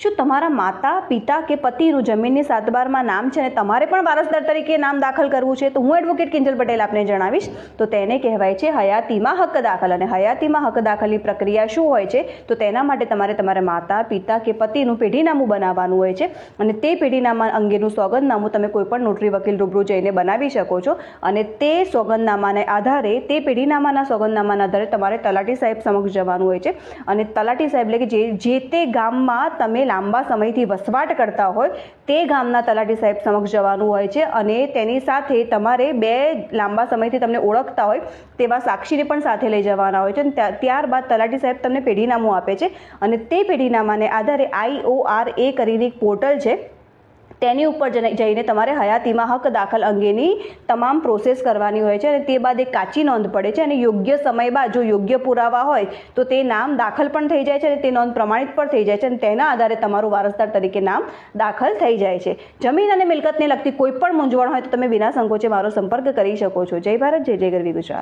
શું તમારા માતા, પિતા કે પતિનું જમીનની સાતબારમાં નામ છે અને તમારે પણ વારસદાર તરીકે નામ દાખલ કરવું છે? તો હું એડવોકેટ કિંજલ પટેલ આપને જણાવીશ. તો તેને કહેવાય છે હયાતીમાં હક દાખલ. અને હયાતીમાં હક દાખલની પ્રક્રિયા શું હોય છે? તો તેના માટે તમારે તમારા માતા, પિતા કે પતિનું પેઢીનામું બનાવવાનું હોય છે. અને તે પેઢીનામા અંગેનું સોગંદનામું તમે કોઈપણ નોટરી વકીલ રૂબરૂ જઈને બનાવી શકો છો. અને તે સોગંદનામાને આધારે તે પેઢીનામાના સોગંદનામાના આધારે તમારે તલાટી સાહેબ સમક્ષ જવાનું હોય છે. અને તલાટી સાહેબ એટલે કે જે જે તે ગામમાં તમે લાંબા સમયથી વસવાટ કરતા હોય તે ગામના તલાટી સાહેબ સમક્ષ જવાનું હોય છે અને તેની સાથે તમારે બે લાંબા સમયથી તમને ઓળખતા હોય તેવા સાક્ષીને પણ સાથે લઈ જવાના હોય છે અને ત્યા- ત્યારબાદ તલાટી સાહેબ તમને પેઢીનામું આપે છે અને તે પેઢીનામાને આધારે આઈઓઆર એ કરીને એક પોર્ટલ છે તેની ઉપર જઈને તમારે હયાતીમાં હક દાખલ અંગેની તમામ પ્રોસેસ કરવાની હોય છે અને તે બાદ એક કાચી નોંધ પડે છે અને યોગ્ય સમય બાદ જો યોગ્ય પુરાવા હોય તો તે નામ દાખલ પણ થઈ જાય છે અને તે નોંધ પ્રમાણિત પણ થઈ જાય છે અને તેના આધારે તમારું વારસદાર તરીકે નામ દાખલ થઈ જાય છે. જમીન અને મિલકતને લગતી કોઈ પણ મૂંઝવણ હોય તો તમે વિના સંકોચે મારો સંપર્ક કરી શકો છો. જય ભારત, જય જય ગરવી ગુજરાત.